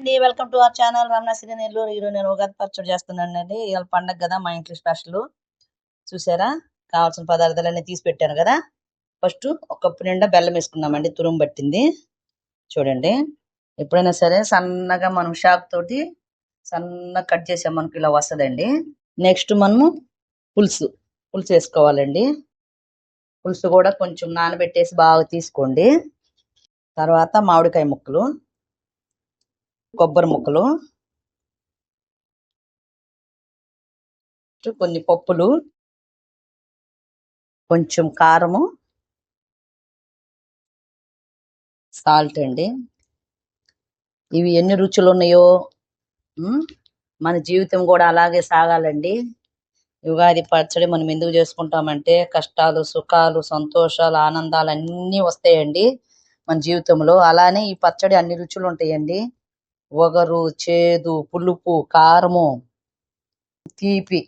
అండి welcome to our channel. Ramana Siri Nellore ఈరోజు నేను ఉగాది పచ్చడి చేస్తున్నాను అండి ఇవాళ పండగ కదా మా ఇంట్లో స్పెషల్. చూసారా? కావాల్సిన పదార్థాలన్నీ తీసి పెట్టాను కదా. ఫస్ట్ ఒక కప్పు నిండా బెల్లం వేసుకున్నామండి తురుము పట్టింది. చూడండి. ఎప్పుడైనా సరే సన్నగా మనం షాప్ తోటి సన్నగా కట్ చేసాం మనకి ఇలా వస్తుందండి. నెక్స్ట్ మనము పులుసు పులుసు వేసుకోవాలండి. పులుసు కూడా కొంచెం నానబెట్టేసి బాగా తీసుకోండి. తర్వాత మామిడికాయ ముక్కలు. కొబ్బరి ముక్కలు కొన్ని పప్పులు కొంచెం కారము సాల్ట్ అండి. ఇవి ఎన్ని రుచులు ఉన్నాయో మన జీవితం కూడా అలాగే సాగాలండి. ఉగాది పచ్చడి మనం ఎందుకు చేసుకుంటామంటే కష్టాలు సుఖాలు సంతోషాలు ఆనందాలు అన్నీ వస్తాయండి మన జీవితంలో. అలానే ఈ పచ్చడి అన్ని రుచులు ఉంటాయండి. ఒగరు చేదు పులుపు కారము తీపి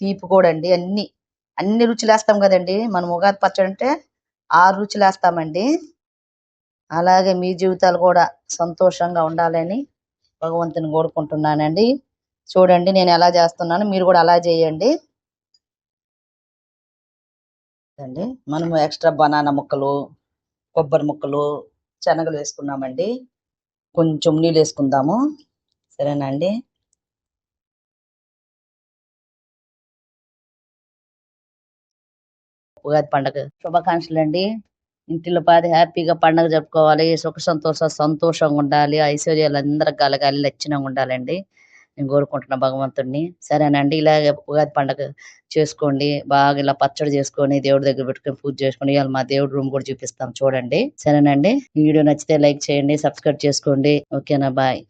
తీపి కూడా అండి అన్ని. అన్ని రుచులు వేస్తాం కదండి. మనం ఉగాది పచ్చడి అంటే ఆరు రుచులు వేస్తామండి అలాగే మీ జీవితాలు కూడా సంతోషంగా ఉండాలని భగవంతుని కోరుకుంటున్నానండి. చూడండి నేను ఎలా చేస్తున్నాను. మీరు కూడా అలా చేయండి. అండి మనము ఎక్స్ట్రా బనానా ముక్కలు కొబ్బరి ముక్కలు శనగలు వేసుకున్నామండి. కొంచెం నీళ్ళు వేసుకుందాము. సరేనా అండి ఉగాది పండగ శుభాకాంక్షలు అండి ఇంటిలో పాది హ్యాపీగా పండగ జరుపుకోవాలి. సుఖ సంతోష సంతోషంగా ఉండాలి. ఐశ్వర్యాలు అందరికి కలగాలి. లక్షణంగా ఉండాలండి. నేను కోరుకుంటున్నా భగవంతుడిని సరేనండి ఇలాగే ఉగాది పండగ చేసుకోండి బాగా ఇలా పచ్చడి చేసుకొని దేవుడి దగ్గర పెట్టుకొని పూజ చేసుకొని ఇవాళ మా దేవుడి రూమ్ కూడా చూపిస్తాం చూడండి. సరేనండి ఈ వీడియో నచ్చితే లైక్ చేయండి సబ్స్క్రైబ్ చేసుకోండి. ఓకేనా బాయ్.